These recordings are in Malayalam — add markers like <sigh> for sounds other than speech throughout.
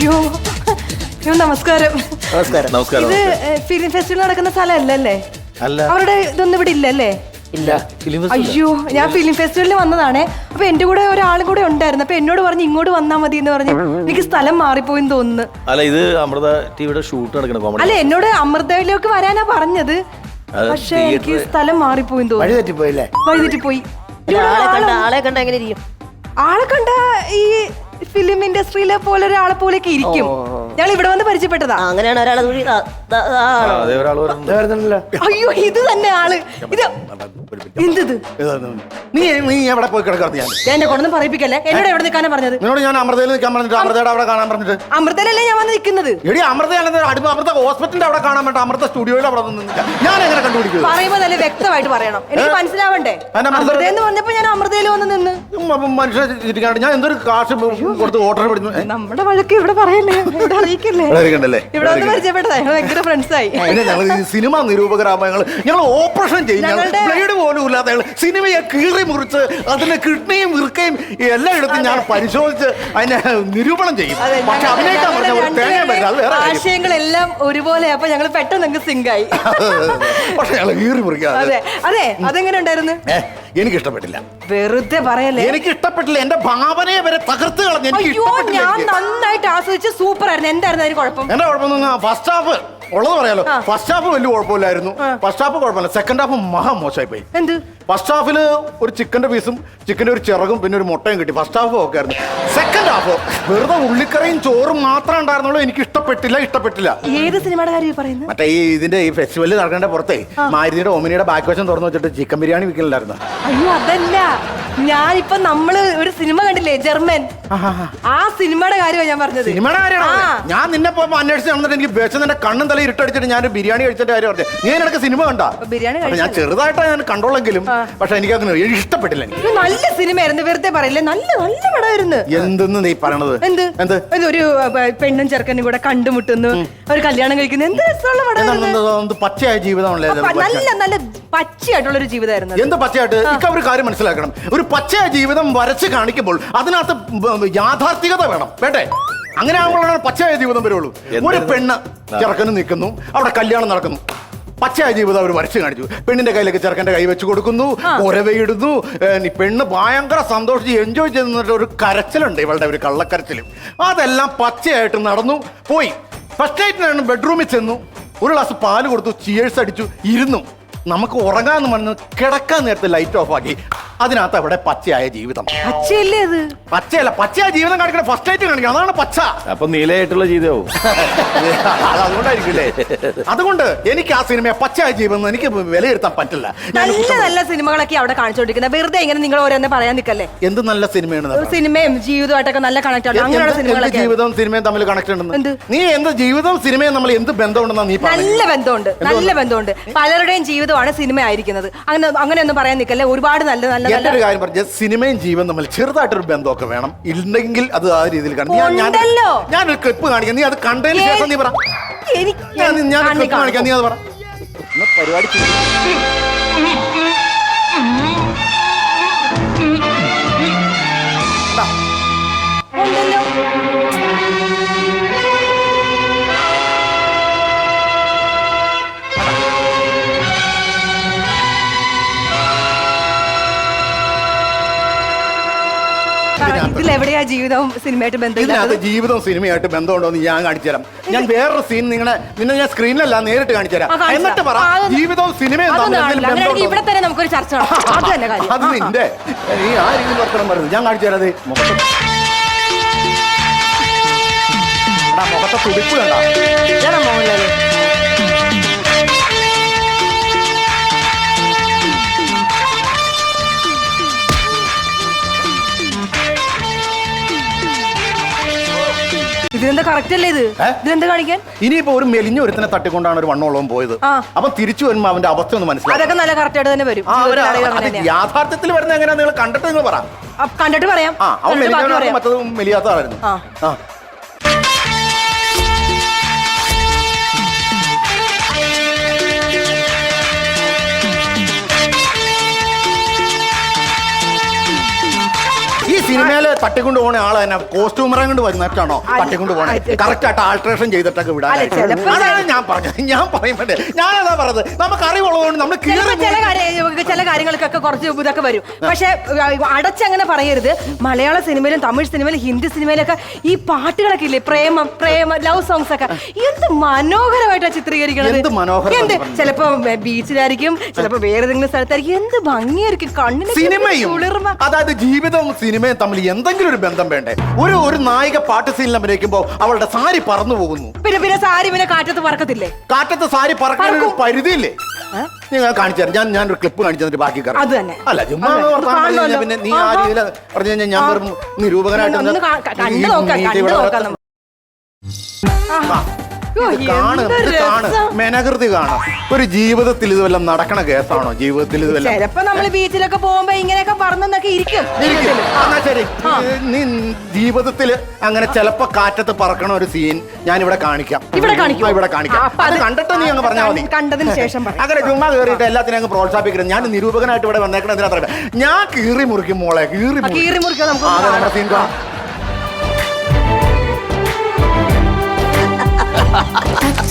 അയ്യോ. അയ്യോ നമസ്കാരം. നമസ്കാരം. നമസ്കാരം ഇത് ഫിലിം ഫെസ്റ്റിവൽ നടക്കുന്ന സ്ഥലമല്ലല്ലേ അല്ല? അവരുടെ ഇതൊന്നും ഇവിടെ ഇല്ലല്ലേ? ഇല്ല. അയ്യോ ഞാൻ ഫിലിം ഫെസ്റ്റിവലിൽ വന്നതാണേ. അപ്പൊ എന്റെ കൂടെ ഒരാളും കൂടെ ഉണ്ടായിരുന്നു. അപ്പൊ എന്നോട് പറഞ്ഞു ഇങ്ങോട്ട് വന്നാ മതി എന്ന് പറഞ്ഞു എനിക്ക് സ്ഥലം മാറിപ്പോയി തോന്നുന്നു. അല്ല ഇത് അമൃത ടിവിയുടെ ഷൂട്ട് നടക്കുന്ന കോമഡി അല്ല എന്നോട് അമൃതയിലേക്ക് വരാനാ പറഞ്ഞത്. പക്ഷെ എനിക്ക് സ്ഥലം മാറിപ്പോയി തോന്നുന്നു. തെറ്റിപ്പോയില്ലേ വഴിതെറ്റി പോയി ആളെ കണ്ട ആളെ കണ്ട എങ്ങനെ ഇരിക്കും? ആളെ കണ്ട ഈ ഫിലിം ഇൻഡസ്ട്രിയിലെ പോലെ ഒരാളെ പോലെയൊക്കെ ഇരിക്കും. ഞങ്ങൾ ഇവിടെ വന്ന് പരിചയപ്പെട്ടതാ. അങ്ങനെയാണ് ഒരാളെ കൂടി ആ, ദാ, ആൾ. അതേ ഒരാൾ അയ്യോ ഇത് തന്നെ ആൾ. ഇത് എന്തത്? നീ നീ എവിടെ പോയി കിടക്കാത്ത ഞാൻ ഞാൻ എന്നെ കൊണ്ടൊന്നും പറയിപ്പിക്കല്ലേ? എന്നോട് എവിടെ നിൽക്കാനാ പറഞ്ഞത്? നിന്നോട് ഞാൻ അമൃതയിൽ നിൽക്കാൻ പറഞ്ഞിട്ട് അമൃതയുടെ അവിടെ കാണാൻ പറഞ്ഞിട്ട്. അമൃതയിലല്ലേ ഞാൻ വന്ന് നിൽക്കുന്നത്? എടി അമൃതയാണെന്ന് അടുത്ത അമൃത ഹോസ്പിറ്റലിന്റെ അവിടെ കാണാൻ വേണ്ട അമൃത സ്റ്റുഡിയോയിൽ അവിടെ നിന്ന് നിൽക്കാം ഞാൻ എങ്ങനെ കണ്ടുപിടിക്കും? പറയുമ്പോ നല്ല വ്യക്തമായിട്ട് പറയണം. എനിക്ക് മനസ്സിലാവണ്ടേ? അമൃത എന്ന് പറഞ്ഞപ്പോ ഞാൻ അമൃതയിൽ വന്ന് നിന്ന്. മനുഷ്യ ചിരിക്കാണ്ട്. ഞാൻ എന്തൊരു കാശ് കൊടുത്ത് ഓർഡർ പിടിച്ചു? നമ്മുടെ വഴക്ക് ഇവിടെ പറയല്ലേ. അറിയിക്കല്ലേ? ഇവിടെ അറിയിക്കണ്ടല്ലേ? ഇവിടെ വന്ന് പരിചയപ്പെട്ടതാ ഞങ്ങൾ ഭയങ്കര ഫ്രണ്ട്സ് ആയി. പിന്നെ ഞങ്ങൾ ഈ സിനിമ നിരൂപകരാമയങ്ങൾ ഞങ്ങൾ ഓപ്പറേഷൻ ചെയ്യും. ഞങ്ങൾ ഞങ്ങളുടെ- ബ്ലേഡ് പോലും ഇല്ലാത്ത ഞങ്ങൾ സിനിമയെ കീറി മുറിച്ച് അതിന്റെ കിഡ്നിയും എല്ലാം എടുത്ത് ഞാൻ പരിശോധിച്ച് അതിനെ നിരൂപണം ചെയ്യും. അതെ, പക്ഷെ ഞങ്ങളുടെ- അഭിനയിക്കാൻ പറഞ്ഞ ഒരു ഞങ്ങളുടെ തേങ്ങ പറ്റില്ല അത് വേറെ കാര്യം. ആശയങ്ങളെല്ലാം ഒരുപോലെ അപ്പൊ ഞങ്ങൾ പെട്ടെന്ന് അങ്ങ് സിങ്കായി <laughs> പക്ഷെ ഞങ്ങൾ കീറി മുറിക്കാതെ. അതെ അതെ അതെങ്ങനെ ഉണ്ടായിരുന്നു? ഏ, എനിക്ക് ഇഷ്ടപ്പെട്ടില്ല വെറുതെ പറയല്ലേ? എനിക്ക് ഇഷ്ടപ്പെട്ടില്ല എന്റെ ഭാവനയെ വരെ തകർത്ത് കളഞ്ഞു എനിക്ക് അയ്യോ ഇഷ്ടപ്പെട്ടില്ല ഞാൻ എനിക്ക്. നന്നായിട്ട് ആസ്വദിച്ച് സൂപ്പർ ആയിരുന്നു എന്തായിരുന്നു അതിന് കുഴപ്പം? എന്റെ കുഴപ്പമൊന്നും ഫസ്റ്റ് ഹാഫ് ഉള്ളത് പറയാലോ. ഫസ്റ്റ് ഹാഫ് വലിയ കുഴപ്പമില്ലായിരുന്നു. ഫസ്റ്റ് ഹാഫ് കുഴപ്പമില്ല. സെക്കൻഡ് ഹാഫ് മഹാ മോശമായി പോയി എന്ത് ഫസ്റ്റ് ഹാഫിൽ ഒരു ചിക്കന്റെ പീസും ചിക്കന്റെ ഒരു ചിറകും പിന്നെ ഒരു മുട്ടയും കിട്ടി. ഫസ്റ്റ് ഹാഫ് ഒക്കെ ആയിരുന്നു. സെക്കൻഡ് ഹാഫ് വെറുതെ ഉള്ളിക്കറിയും ചോറും മാത്രം ഉണ്ടായിരുന്നുള്ളൂ. എനിക്ക് ഇഷ്ടപ്പെട്ടില്ല ഇഷ്ടപ്പെട്ടില്ല. ഏത് സിനിമയുടെ കാര്യം പറയുന്നത്? മറ്റേ ഈ ഇതിന്റെ ഈ ഫെസ്റ്റിവലിൽ നടക്കേണ്ട പുറത്തെ മാരുതിയുടെ ഓമിനിയുടെ ബാക്ക് വശം തുറന്നു വെച്ചിട്ട് ചിക്കൻ ബിരിയാണി വിൽക്കലുണ്ടായിരുന്നു അയ്യോ അതല്ല. ഞാനിപ്പോ നമ്മൾ ഒരു സിനിമ കണ്ടില്ലേ ജർമ്മൻ? ആ സിനിമയുടെ കാര്യമാണ് ഞാൻ പറഞ്ഞത്. സിനിമയുടെ കാര്യമാണ്? ഞാൻ നിന്നെ പോ അന്വേഷിച്ച് നടന്നിട്ട് എനിക്ക് വെച്ച നിന്റെ കണ്ണും തല ഇരുട്ടടിച്ചിട്ട് ഞാൻ ബിരിയാണി കഴിച്ചിട്ട് കാര്യം പറഞ്ഞു. നീ എനിക്ക് സിനിമ കണ്ടാ? ബിരിയാണി ഞാൻ ചെറുതായിട്ടാണ് ഞാൻ കണ്ടോളെങ്കിലും പക്ഷെ എനിക്ക് അങ്ങനെ ഇഷ്ടപ്പെട്ടില്ല എനിക്ക്. ഇത് നല്ല സിനിമയായിരുന്നു വെറുതെ പറയില്ലേ? നല്ല നല്ല പടമായിരുന്നു. എന്തെന്ന് നീ പറയണത്? എന്ത്? എന്ത്? ഒരു അഹ്, പെണ്ണും ചെറുക്കനും കൂടെ കണ്ടുമുട്ടുന്നു ഒരു കല്യാണം കഴിക്കുന്നു. എന്ത് രസമുള്ള പടമായിരുന്നു? എന്താണ് എന്ത് പച്ചയായ ജീവിതമാണല്ലേ ഇത്? അപ്പൊ നല്ല നല്ല പച്ചയായിട്ടുള്ള ഒരു ജീവിതമായിരുന്നു അത്. എന്ത് പച്ചയായിട്ട്? ഇക്ക ഒരു കാര്യം മനസ്സിലാക്കണം. ഒരു പച്ചയായ ജീവിതം വരച്ച് കാണിക്കുമ്പോൾ അതിനകത്ത് യാഥാർത്ഥികത വേണം. വേണ്ടേ? അങ്ങനെ ആകുമ്പോഴാണ് പച്ചയായ ജീവിതം വരുള്ളൂ. ഒരു പെണ്ണ് ചെറുക്കനും നിൽക്കുന്നു. അവിടെ കല്യാണം നടക്കുന്നു. പച്ചയായ ജീവിതം അവർ വരച്ച് കാണിച്ചു. പെണ്ണിന്റെ കയ്യിലേക്ക് ചെറുക്കന്റെ കൈ വെച്ച് കൊടുക്കുന്നു ഉരവയിടുന്നു ഈ പെണ്ണ് ഭയങ്കര സന്തോഷിച്ച് എൻജോയ് ചെയ്യുന്നിട്ട് ഒരു കരച്ചിലുണ്ട് ഇവളുടെ ഒരു കള്ളക്കരച്ചിലും. അതെല്ലാം പച്ചയായിട്ട് നടന്നു. പോയി. ഫസ്റ്റ് നൈറ്റിനാണ് ബെഡ്റൂമിൽ ചെന്നു. ഒരു ഗ്ലാസ് പാൽ കൊടുത്തു ചിയേഴ്സ് അടിച്ചു ഇരുന്നു. നമുക്ക് ഉറങ്ങാന്ന് പറഞ്ഞ് കിടക്കാൻ നേരത്തെ ലൈറ്റ് ഓഫ് ആക്കി. അതിനകത്ത് അവിടെ പച്ചയായ ജീവിതം. പച്ചയല്ലേ അത്? പച്ചയല്ല പച്ചയായ ജീവിതം കാണിക്കണം ഫസ്റ്റ് ആയിട്ട് കാണിക്കണം. അതാണ് പച്ച. അപ്പൊ നീലയായിട്ടുള്ള ജീവിതവും. അത് അതുകൊണ്ടായിരിക്കില്ലേ? അതുകൊണ്ട് എനിക്ക് ആ സിനിമയെ പച്ചയായ ജീവിതം എനിക്ക് വിലയിരുത്താൻ പറ്റില്ല. ഞാൻ നല്ല നല്ല സിനിമകളൊക്കെ അവിടെ കാണിച്ചുകൊണ്ടിരിക്കുന്നത് വെറുതെ ഇങ്ങനെ നിങ്ങൾ ഓരോന്ന് പറയാൻ നിൽക്കല്ലേ? എന്ത് നല്ല സിനിമയാണ് ഒരു സിനിമയും ജീവിതമായിട്ടൊക്കെ നല്ല കണക്ട് ആണ്. അങ്ങനെയുള്ള എന്ത് സിനിമകളൊക്കെ. ജീവിതവും സിനിമയും തമ്മിൽ കണക്ട് എന്ത്? ഉണ്ടെന്ന് നീ എന്ത് ജീവിതവും സിനിമയും നമ്മൾ എന്ത് ബന്ധമുണ്ടെന്നാ നീ നല്ല ബന്ധമുണ്ട്. നല്ല ബന്ധമുണ്ട്. പലരുടെയും ജീവിതമാണ് സിനിമ ആയിരിക്കുന്നത്. അങ്ങനെ അങ്ങനെയൊന്നും പറയാൻ നിൽക്കല്ലേ? ഒരുപാട് നല്ല നല്ല എന്റെ ഒരു കാര്യം പറഞ്ഞ സിനിമയും ജീവൻ തമ്മിൽ ചെറുതായിട്ടൊരു ബന്ധമൊക്കെ വേണം. ഇല്ലെങ്കിൽ അത് ആ രീതിയിൽ കാണും. ഞാൻ- ഞാൻ ഉണ്ടല്ലോ. ഞാനൊരു ക്ലിപ്പ് കാണിക്കാം. നീ അത് കണ്ടതിന് ശേഷം നീ പറ. എനിക്ക് ഞാൻ ഞാൻ കാണി ക്ലിപ്പ് കാണിക്കാം. നീ അത് പറ. പരിപാടി ചെയ്യ്. ഇതിലെവിടെയാ ജീവിതവും സിനിമയായിട്ട് ഇതിനകത്ത് ബന്ധമില്ലാത്തത് ജീവിതവും സിനിമയായിട്ട് ബന്ധമുണ്ടോ എന്ന് ഞാൻ കാണിച്ചു തരാം. ഞാൻ വേറൊരു സീൻ നിങ്ങളെ നിന്നെ ഞാൻ സ്ക്രീനിലല്ല നേരിട്ട് കാണിച്ചു തരാം. ആ, കാണിച്ച് എന്നിട്ട് പറ. ആ, അതൊന്ന് ജീവിതവും സിനിമയും അതൊന്നും കാണില്ല. എന്തെങ്കിലും അങ്ങനെയാണെങ്കിൽ ഇവിടെ തന്നെ നമുക്കൊരു ചർച്ച നടത്താം. <laughs> അത് തന്നെ കാര്യം. അത്. നിന്റെ. നീ ആ രീതിയിൽ വർത്തനം പറയുന്നത് ഞാൻ കാണിച്ചു തരാതെ മുഖത്ത് എടാ, മുഖത്തെ തുടിപ്പ് കണ്ട. ഞാൻ മോഹൻലാൽ? ഇതിനെന്താ കറക്റ്റ് അല്ലേ ഇത്? ഇതെന്താ കാണിക്കാൻ ഇനിയിപ്പോ ഒരു മെലിഞ്ഞ ഒരുത്തിനെ തട്ടിക്കൊണ്ടാണ് ഒരു വണ്ണോളം പോയത്. അപ്പൊ തിരിച്ചു വരുമ്പോ അവന്റെ അവസ്ഥ ഒന്ന് മനസ്സിലാക്കി അതൊക്കെ നല്ല കറക്റ്റ് ആയിട്ട് തന്നെ വരും. യാഥാർത്ഥ്യത്തിൽ വരുന്ന എങ്ങനെയാ നിങ്ങൾ കണ്ടിട്ട് നിങ്ങൾ കണ്ടിട്ട് പറയാം അവൻ കണ്ടിട്ട് പറയാം. മറ്റതും മെലിയാത്തതായിരുന്നു ആ. ആ സിനിമയിൽ തട്ടിക്കൊണ്ട് പോണ ആൾ തന്നെ കോസ്റ്റ്യൂമറെ കൊണ്ട് വരുന്നിട്ടാണോ തട്ടിക്കൊണ്ട് പോണേ? കറക്റ്റ് ആയിട്ട് ആൾട്രേഷൻ ചെയ്തിട്ടൊക്കെ വിടാൻ ഞാൻ പറഞ്ഞത് അതാണ് ഞാൻ പറഞ്ഞത്. ഞാൻ എന്താ ഞാനതാ പറഞ്ഞത്. നമുക്ക് അറിവുള്ളതുകൊണ്ട് നമ്മൾ ചില കാര്യങ്ങൾക്കൊക്കെ കുറച്ച് ഇതൊക്കെ വരും. പക്ഷെ അടച്ചങ്ങനെ പറയരുത്. മലയാള സിനിമയിലും തമിഴ് സിനിമയിലും ഹിന്ദി സിനിമയിലൊക്കെ ഈ പാട്ടുകളൊക്കെ ഇല്ലേ പ്രേമം പ്രേമ ലവ് സോങ്സ് ഒക്കെ. എന്ത് മനോഹരമായിട്ടാണ് ചിത്രീകരിക്കുന്നത് എന്ത് ചിലപ്പോ ബീച്ചിലായിരിക്കും ചിലപ്പോ വേറെ ഏതെങ്കിലും സ്ഥലത്തായിരിക്കും. എന്ത് ഭംഗിയായിരിക്കും. കണ്ണിന് സിനിമയും അതായത് ജീവിതവും സിനിമയും തമ്മിൽ എന്തെങ്കിലും ഒരു ബന്ധം വേണ്ടേ? ഒരു ഒരു നായിക പാട്ട് സീനിൽ അഭിനയിക്കുമ്പോൾ അവളുടെ സാരി പറന്നു പോകുന്നു. പിന്നെ പിന്നെ സാരി പിന്നെ കാറ്റത്ത് പറക്കത്തില്ലേ? കാറ്റത്ത് സാരി പറക്കാൻ ഒരു പരിധിയില്ലേ? നിങ്ങൾ കാണിച്ചു തരാം. ഞാൻ ഞാൻ ഒരു ക്ലിപ്പ് കാണിച്ചു തന്നിട്ട് ബാക്കി കറ അത് തന്നെ. അല്ല ചുമ്മാ. പറഞ്ഞു കഴിഞ്ഞാൽ പിന്നെ നീ ആ രീതിയിൽ പറഞ്ഞു കഴിഞ്ഞാൽ ഞാൻ വെറും നിരൂപകനായിട്ട് ഒന്ന് കണ്ടു നോക്കാം കണ്ടു നോക്കാം നമുക്ക്. മെനകൃതി കാണാം. ഒരു ജീവിതത്തിൽ ഇതുവെല്ലാം നടക്കണ കേസാണോ? ജീവിതത്തിൽ ഇതുവെല്ലാം ചിലപ്പോ നമ്മൾ ബീച്ചിലൊക്കെ പോകുമ്പോ ഇങ്ങനെയൊക്കെ പറഞ്ഞെന്നൊക്കെ ഇരിക്കും. ശരി. നീ ജീവിതത്തിൽ അങ്ങനെ ചിലപ്പോ കാറ്റത്ത് പറക്കണ ഒരു സീൻ ഞാൻ ഇവിടെ കാണിക്കാം. ഇവിടെ കാണിക്കാം. ഇവിടെ കാണിക്കാം. അത് കണ്ടിട്ട് നീ അങ്ങ് പറഞ്ഞാൽ മതി. കണ്ടതിന് ശേഷം അങ്ങനെ ചുമ്മാ കയറിയിട്ട് എല്ലാത്തിനും അങ്ങ് പ്രോത്സാഹിപ്പിക്കുന്നത് ഞാൻ നിരൂപകനായിട്ട് ഇവിടെ വന്നേക്കണ എന്തിനാ ഞാൻ കീറി മുറിക്കും മോളെ കീറി. കീറി മുറിക്കാൻ നമുക്ക്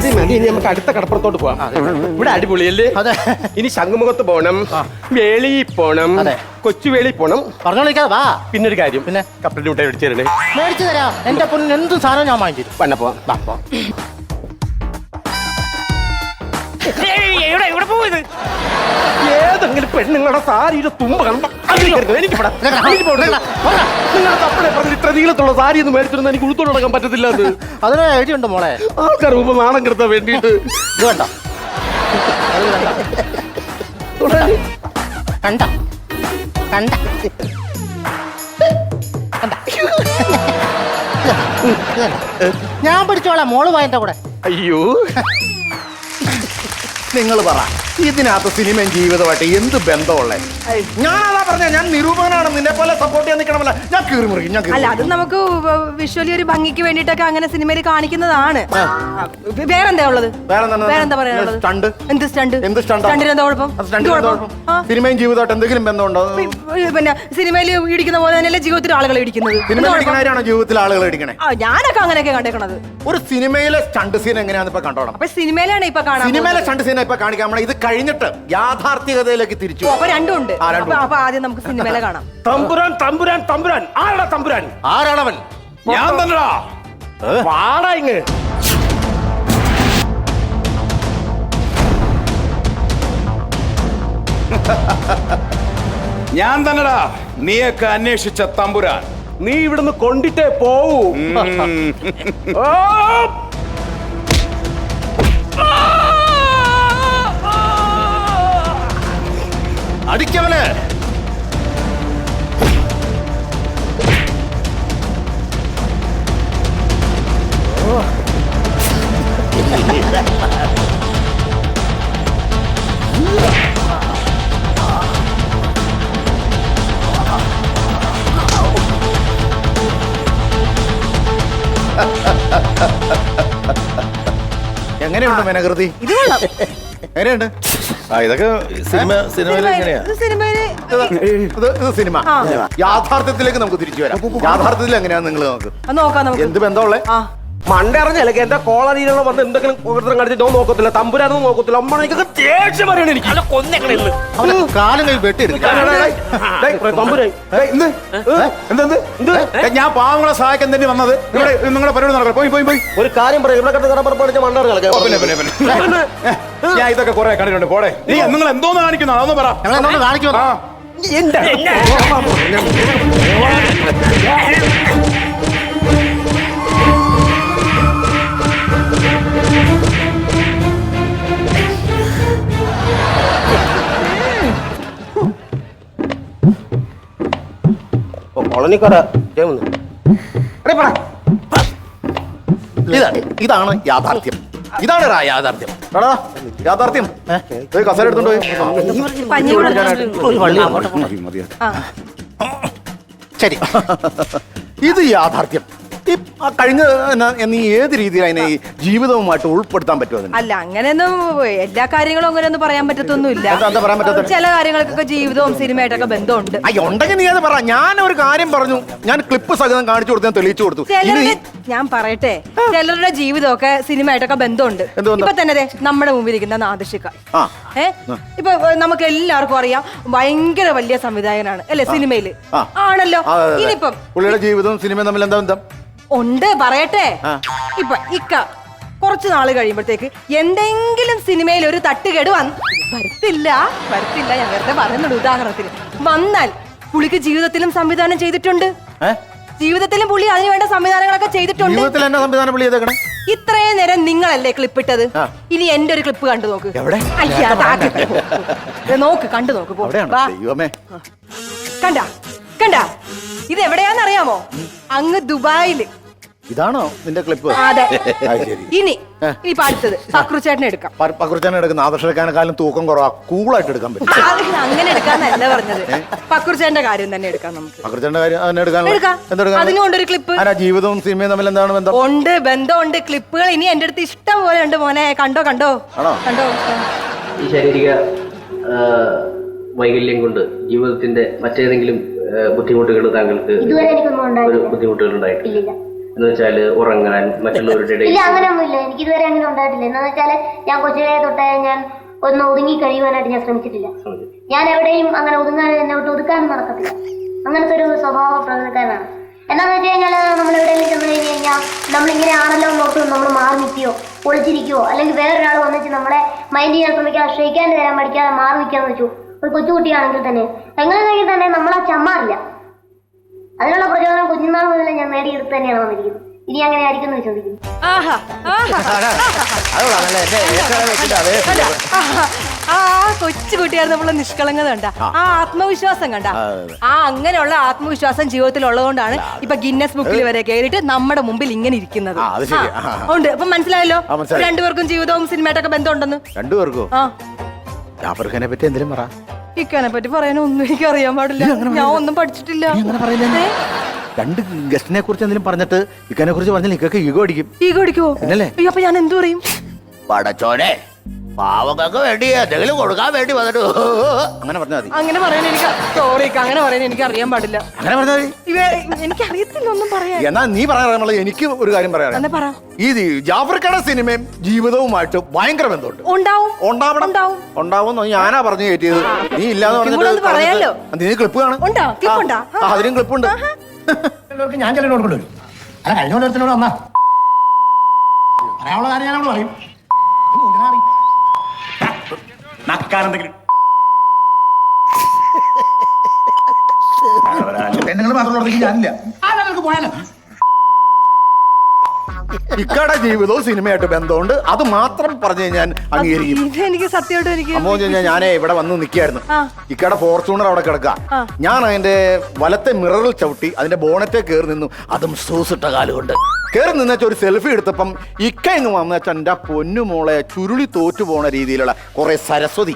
മതി മതി. ഇനി നമുക്ക് അടുത്ത കടപ്പുറത്തോട്ട് പോവാം. ഇവിടെ അടിപൊളിയല്ലേ? അതെ. ഇനി ശംഖുമുഖത്ത് പോണം വേളി പോണം അതെ. കൊച്ചുവേളി പോണം. പറഞ്ഞോളിക്കാ വാ. പിന്നെ ഒരു കാര്യം പിന്നെ? കപ്പലിന്റെ മുട്ട മേടിച്ചു തരണേ. മേടിച്ചു തരാം. എന്റെ പൊന്നിന് എന്ത് സാധനം ഞാൻ വാങ്ങിച്ചു തരും. വണ്ണ പോവാം. വാ, പോ. ഏതെങ്കിലും പെണ്ണുങ്ങളുടെ സാരിയുടെ തുമ്പ് കണ്ടോ എനിക്ക് പറഞ്ഞ് ഇത്ര നീളത്തുള്ള സാരി ഒന്ന് മേടിച്ചിരുന്ന എനിക്ക് ഉടുത്തോണ്ട് നടക്കാൻ പറ്റത്തില്ല അത്. അതിന് എഴുതിയുണ്ട് മോളെ? ആൾക്കാർ മുമ്പ് നാണം കിടത്താൻ വേണ്ടിയിട്ട്. ഇത് കണ്ട. കണ്ട. കണ്ട. ഞാൻ പിടിച്ചോളാം മോൾ വായന്റെ കൂടെ. അയ്യോ. നിങ്ങൾ പറ. ഇതിനകത്ത് സിനിമയും ജീവിതമായിട്ട് എന്ത് ബന്ധമുള്ളേ? ഞാനതാ പറഞ്ഞ ഞാൻ നിരൂപകനാണ്. നിന്നെ പോലെ സപ്പോർട്ട് ചെയ്യാൻ നിൽക്കണമല്ല. ഞാൻ കീറി മുറിക്കും ഞാൻ അല്ല അത് നമുക്ക് വിഷ്വലി ഒരു ഭംഗിക്ക് വേണ്ടിയിട്ടൊക്കെ അങ്ങനെ സിനിമയിൽ കാണിക്കുന്നതാണ്. വേറെന്താ ഉള്ളത്? വേറെന്താ പറയാനുള്ളത് സ്റ്റണ്ട്. എന്ത് സ്റ്റണ്ട് എന്ത്? സ്റ്റണ്ടിന് എന്താ കുഴപ്പം? സിനിമയും ജീവിതമായിട്ട് എന്തെങ്കിലും ബന്ധമുണ്ടോ? പിന്നെ സിനിമയിൽ ഇടിക്കുന്ന പോലെ തന്നെയല്ലേ ജീവിതത്തിൽ ആളുകൾ ഇടിക്കുന്നത്? സിനിമ എന്താ കുഴപ്പം? ജീവിതത്തിൽ ആളുകൾ ഇടിക്കണേ? ഞാനൊക്കെ അങ്ങനെയൊക്കെ കണ്ടേക്കണത്. ഒരു സിനിമയിലെ സ്റ്റണ്ട് സീൻ എങ്ങനെയാണ് ഇപ്പൊ കണ്ടോണം സിനിമയിലാണ് ഇപ്പൊ കാണാൻ സിനിമയിലെ സ്റ്റണ്ട് സീൻ ഇപ്പൊ കാണിക്കാൻ നമ്മളെ ഇത് കഴിഞ്ഞിട്ട് യാഥാർത്ഥ്യകതയിലേക്ക് തിരിച്ചു അപ്പൊ രണ്ടും ഉണ്ട് ആ, രണ്ടും അപ്പൊ- അപ്പൊ ആദ്യം നമുക്ക് സിനിമയിലെ കാണാം. <laughs> തമ്പുരാൻ തമ്പുരാൻ തമ്പുരാൻ. ആരാ തമ്പുരാൻ? ആരാണവൻ? ഞാൻ തന്നെടാ. ഇങ്ങ്. ഞാൻ തന്നെടാ. നീയൊക്കെ അന്വേഷിച്ച തമ്പുരാൻ. നീ ഇവിടുന്ന് കൊണ്ടിട്ടേ പോവൂ. <laughs> ഓ! അടിക്കവന് എങ്ങനെയുണ്ട് മേനകൃതി? ഇത് കൊള്ളാം. എങ്ങനെയുണ്ട്? ആ ഇതൊക്കെ സിനിമ സിനിമയിൽ എങ്ങനെയാ? ഇത് സിനിമയിൽ ഇത് ഇത് സിനിമ. യാഥാർത്ഥ്യത്തിലേക്ക് നമുക്ക് തിരിച്ചു വരാം. യാഥാർത്ഥ്യത്തിൽ എങ്ങനെയാ നിങ്ങൾ നോക്ക്. അത് നോക്കാം നമുക്ക്. എന്ത് ബന്ധമുള്ളേ ആ. മണ്ടറിഞ്ഞല്ലേ എന്റെ കോളനിയിലുള്ള വന്ന് എന്തെങ്കിലും കുതിരം കടിച്ചിട്ട് ഞാൻ നോക്കത്തില്ല തമ്പുരാനൊന്നും നോക്കത്തില്ല അമ്മ ദേഷ്യം പറയണ എനിക്ക് അല്ല കൊന്നെങ്ങനെ കാലം കൈ വെട്ടിയെടുക്കും ഞാൻ പാവങ്ങളെ സഹായിക്കാൻ തന്നെ വന്നത് ഇവിടെ നിങ്ങളുടെ പരിപാടി നടക്കാം പോയി പോയി പോയി ഒരു കാര്യം പറയും ഇവിടെ പിന്നെ പിന്നെ പിന്നെ ഞാൻ ഇതൊക്കെ കൊറേ കണ്ടിട്ടുണ്ട് പോടെ നീ നിങ്ങൾ എന്തോന്ന് കാണിക്കുന്നു അതൊന്ന് പറ കാണിക്കുന്നു എന്നോട് കോളനിക്കാര ഇത് ഇതാണ് യാഥാർത്ഥ്യം. ഇതാണ് റാ യാഥാർത്ഥ്യം. എടാ, യാഥാർത്ഥ്യം. ഏ, കസേര എടുത്തോണ്ട് പോയി. പഞ്ഞി കൊടുക്കാനായിട്ട്. ഒരു വള്ളി മതി. മതി. ആ. ശരി. ഇത് യാഥാർത്ഥ്യം. ഈ ആ കഴിഞ്ഞ നീ ഏത് രീതിയിൽ അതിനെ ഈ ജീവിതവുമായിട്ട് ഉൾപ്പെടുത്താൻ പറ്റുമോ അതിന്? അല്ല അങ്ങനെയൊന്നും എല്ലാ കാര്യങ്ങളും അങ്ങനെയൊന്നും പറയാൻ പറ്റത്തൊന്നുമില്ല. എന്താ- എന്താ പറയാൻ പറ്റാത്തത്? ചില കാര്യങ്ങൾക്കൊക്കെ ജീവിതവും സിനിമയായിട്ടൊക്കെ ബന്ധമുണ്ട്. അയ്യ ഉണ്ടെങ്കിൽ നീ അത് പറ. ഞാൻ ഒരു കാര്യം പറഞ്ഞു. ഞാൻ ക്ലിപ്പ് സഹിതം കാണിച്ചു കൊടുത്തു ഞാൻ തെളിയിച്ചു കൊടുത്തു. ഇനി ചിലരുടെ ഞാൻ പറയട്ടെ. ചിലരുടെ ജീവിതമൊക്കെ സിനിമയായിട്ടൊക്കെ ബന്ധമുണ്ട്. എന്ത് ബന്ധം? ഇപ്പൊ തന്നെ ദേ നമ്മുടെ മുമ്പിൽ ഇരിക്കുന്ന നാദിഷിക ആ. ഏ? ഇപ്പൊ ഏ, നമുക്ക് എല്ലാവർക്കും അറിയാം ഭയങ്കര വലിയ സംവിധായകനാണ് അല്ലെ സിനിമയിൽ. ആ. ആണല്ലോ. ആ, അതെ, അതെ. ഇനിയിപ്പം പുള്ളിയുടെ ജീവിതവും സിനിമയും തമ്മിൽ എന്താ ബന്ധം? ഉണ്ട് പറയട്ടെ. ഇപ്പൊ ഇക്ക കുറച്ച് നാൾ കഴിയുമ്പോഴത്തേക്ക് എന്തെങ്കിലും സിനിമയിൽ ഒരു തട്ടുകേട് വന്ന് വരത്തില്ല വരത്തില്ല ഞാൻ വെറുതെ പറയുന്നുണ്ട് ഉദാഹരണത്തിന്. വന്നാൽ പുളിക്ക് ജീവിതത്തിലും സംവിധാനം ചെയ്തിട്ടുണ്ട്? ജീവിതത്തിലും പുള്ളി അതിനു വേണ്ട സംവിധാനങ്ങളൊക്കെ ചെയ്തിട്ടുണ്ട്. ഇത്രയും നേരം നിങ്ങളല്ലേ ക്ലിപ്പ് ഇട്ടത്? ഇനി എന്റെ ഒരു ക്ലിപ്പ് കണ്ടു നോക്ക്. നോക്ക് കണ്ടു നോക്ക് കണ്ട? കണ്ട? ഇത് എവിടെയാന്നറിയാമോ അങ്ങ് ദുബായിൽ ഇതാണോ നിന്റെ ക്ലിപ്പ് അതെ. ശരി. ഇനി ഇനി അടുത്തത്. പക്രുച്ചേട്ടനെ എടുക്കാം. പക്രുച്ചേട്ടനെ എടുക്കുന്ന ആദർശക്കാനെക്കാളും തൂക്കം കുറവാ. കൂളായിട്ട് എടുക്കാൻ പറ്റും. അങ്ങനെ എടുക്കാന്നല്ല പറഞ്ഞത്. പക്രു ചേട്ടന്റെ കാര്യം തന്നെ എടുക്കാം നമുക്ക്. പക്കുറിച്ചാന്റെ കാര്യം തന്നെ എടുക്കാൻ എടുക്കാം. അതിനും ഒരു ക്ലിപ്പ് അല്ല ജീവിതവും സിനിമയും തമ്മിൽ എന്താണ് ബന്ധം? ഉണ്ട് ബന്ധമുണ്ട്. ക്ലിപ്പുകൾ ഇനി എന്റെ അടുത്ത് ഇഷ്ടം പോലെ ഉണ്ട് മോനെ. കണ്ടോ കണ്ടോ? ആണോ? കണ്ടോ? ഈ ശാരീരിക ആ, വൈകല്യം കൊണ്ട് ജീവിതത്തിന്റെ മറ്റേതെങ്കിലും ബുദ്ധിമുട്ടുകൾ താങ്കൾക്ക് ബുദ്ധിമുട്ടുകൾ ഉണ്ടായിട്ടില്ല? ഇല്ലില്ല. എന്ന് വെച്ചാൽ ഉറങ്ങാൻ മറ്റുള്ളവരുടെ ഇടയിൽ ഇല്ല അങ്ങനെയൊന്നുമില്ല. എനിക്ക് ഇതുവരെ അങ്ങനെ ഉണ്ടായിട്ടില്ല. എന്ന് വെച്ചാൽ ഞാൻ കൊച്ചിലെ തൊട്ടേ ഞാൻ ഒന്ന് ഒതുങ്ങി കഴിയുവാനായിട്ട് ഞാൻ ശ്രമിച്ചിട്ടില്ല. ഞാൻ എവിടെയും അങ്ങനെ ഒതുങ്ങാൻ എന്നെ വിട്ട് ഒതുക്കാനും നടക്കത്തില്ല. അങ്ങനത്തെ ഒരു സ്വഭാവ പ്രകൃതക്കാരനാണ്. എന്താന്ന് വെച്ച് കഴിഞ്ഞാൽ നമ്മൾ എവിടെയെങ്കിലും ചെന്ന് കഴിഞ്ഞ് കഴിഞ്ഞാൽ നമ്മളിങ്ങനെ ആണല്ലോ നോക്കും നമ്മൾ മാറി നിൽക്കുകയോ ഒളിച്ചിരിക്കുകയോ അല്ലെങ്കിൽ വേറൊരാൾ വന്നിട്ട് നമ്മളെ മൈൻഡ് ചെയ്യാൻ ശ്രമിക്കാതെ ക്ഷയിക്കാൻ തരാൻ പഠിക്കാതെ മാറി നിൽക്കാന്ന് വെച്ചു. ഒരു കൊച്ചുകുട്ടിയാണെങ്കിൽ തന്നെ. എങ്ങനെ തന്നെ നമ്മളാ ചമ്മാറില്ല. അതിനുള്ള പ്രചോദനം കുഞ്ഞുനാൾ മുതലേ ഞാൻ നേടിയെടുത്ത് തന്നെയാണ് വന്നിരിക്കുന്നത്. ഇനി അങ്ങനെ ആയിരിക്കും എന്ന് ചോദിക്കുന്നു. ആ കൊച്ചു നമ്മളെ നിഷ്കളങ്കത കണ്ട. ആ. ആത്മവിശ്വാസം കണ്ട. ആ അങ്ങനെയുള്ള ആത്മവിശ്വാസം ജീവിതത്തിൽ ഉള്ളതുകൊണ്ടാണ് ഇപ്പൊ ഗിന്നസ് ബുക്കിൽ വരെ കയറിയിട്ട് നമ്മുടെ മുമ്പിൽ ഇങ്ങനെ ഇരിക്കുന്നത്. ആ, അത് ശരി. ആ, ആ. ഉണ്ട്. അപ്പൊ മനസ്സിലായല്ലോ? രണ്ടുപേർക്കും ജീവിതവും സിനിമയായിട്ടൊക്കെ ബന്ധമുണ്ടെന്ന്? രണ്ടുപേർക്കും. ജാഫർഖാനെ പറ്റി എന്തെങ്കിലും പറ. ഇക്കാനെ പറ്റി പറയാനൊന്നും എനിക്ക് അറിയാൻ പാടില്ല. ഞാൻ ഒന്നും പഠിച്ചിട്ടില്ല. ഏ? രണ്ട് ഗസ്റ്റിനെ കുറിച്ച് എന്തെങ്കിലും പറഞ്ഞിട്ട് ഇക്കാനെ കുറിച്ച് പറഞ്ഞാൽ ഇക്കൊക്കെ ഈഗോ അടിക്കും. ഈഗോ അയ്യോ, അപ്പൊ ഞാൻ എന്തു പറയും? പടച്ചോനെ. പാവങ്ങൾക്ക് വേണ്ടി എന്തെങ്കിലും കൊടുക്കാൻ വേണ്ടി വന്നിട്ട് അങ്ങനെ പറഞ്ഞാൽ മതി. അങ്ങനെ പറയാൻ എനിക്ക് സോറി അങ്ങനെ പറയാൻ എനിക്ക് അറിയാൻ പാടില്ല. അങ്ങനെ പറഞ്ഞാൽ മതി. എനിക്ക് അറിയത്തില്ല ഒന്നും പറയാൻ. എന്നാ നീ പറയാനുള്ളത് എനിക്ക് ഒരു കാര്യം പറയാം ഈ ജാഫർക്കയുടെ സിനിമയും ജീവിതവുമായിട്ട് ഭയങ്കര ബന്ധമുണ്ട്. ഉണ്ടാവും ഉണ്ടാവണം. ഉണ്ടാവും. ഉണ്ടാവും ഞാനാ പറഞ്ഞു കയറ്റിയത്. നീ ഇല്ലാന്ന് പറഞ്ഞിട്ട് പറയാലോ? നീ ക്ലിപ്പ് കാണും. അതിനും ക്ലിപ്പ് ഉണ്ട്. ഞാൻ ചെല്ലോട് കൊണ്ടുവരും അല്ല കഴിഞ്ഞ കൊല്ലത്തിനോട് വന്നാ. പറയാനുള്ള കാര്യം ഞാനോട് പറയും. നക്കാനെന്തെങ്കിലും പെണ്ണുങ്ങൾ മാത്രമുള്ളവർക്ക് ഞാനില്ല. ആ ഞങ്ങൾക്ക് പോയാലോ ഇക്കട ജീവിതവും സിനിമയായിട്ട് ബന്ധമുണ്ട്. അത് മാത്രം പറഞ്ഞു ഞാൻ അംഗീകരിക്കും എനിക്ക് സത്യമായിട്ട് എനിക്ക് എന്ന് ഞാനേ ഇവിടെ വന്ന് നിൽക്കായിരുന്നു ഇക്കട ഫോർച്യൂണർ അവിടെ കിടക്കുക. ഞാൻ അതിന്റെ വലത്തെ മിററിൽ ചവിട്ടി അതിന്റെ ബോണറ്റേ കയറി നിന്നു. അതും സൂസിട്ട കാലുകൊണ്ട്. കയറി നിന്നുവെച്ചാൽ ഒരു സെൽഫി എടുത്തപ്പം ഇക്കയെന്ന് ഇങ്ങ് വന്നു എന്റെ പൊന്നുമോളെ ചുരുളി തോറ്റു പോണ രീതിയിലുള്ള കുറെ സരസ്വതി.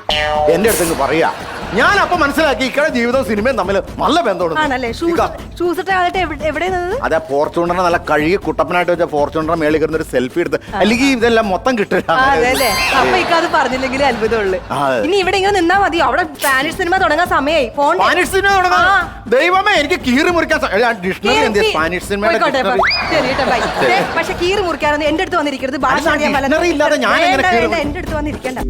എന്റെ അടുത്തെന്ന് പറയാ ഞാൻ അപ്പൊ മനസ്സിലാക്കി ഇക്കടെ ജീവിതവും സിനിമയും തമ്മിൽ നല്ല ആണല്ലേ? ബന്ധമുണ്ട് ഷൂസ് ഷൂസ് ഇട്ട കാലത്ത് എവിടെ- അതെ ഫോർച്യൂണറിനെ നല്ല കഴുകി കുട്ടപ്പനായിട്ട് വെച്ച ഫോർച്യൂണറിനെ മേളിൽ കയറുന്ന ഒരു സെൽഫി എടുത്ത് അല്ലെങ്കിൽ ഇതെല്ലാം മൊത്തം കിട്ടില്ല അതെ അല്ലേ? അപ്പൊ പറഞ്ഞില്ലെങ്കിൽ അത്ഭുതമുള്ളു. ആ, അതെ. ഇനി ഇവിടെ ഇങ്ങനെ നിന്നാ മതി അവിടെ സ്പാനിഷ് സിനിമ തുടങ്ങാൻ സമയമായി ഫോൺ സ്പാനിഷ് സിനിമ തുടങ്ങാം. ആ. ദൈവമേ എനിക്ക് കീറി മുറിക്കാൻ സ- എടാ, ഡിക്ഷണറി എന്ത് സ്പാനിഷ് സിനിമയുടെ. ഡിക്ഷണറി പക്ഷെ കീറി മുറിക്കാനൊന്നും എന്റെ അടുത്ത് വന്നിരിക്കരുത്. ഭാഷ അല്ല, അറിയാൻ dictionary ഇല്ലാതെ ഞാൻ എങ്ങനെ വേണ്ട, കീറി വേണ്ട, മുറി- എന്റെ അടുത്ത് വന്നിരിക്കണ്ട.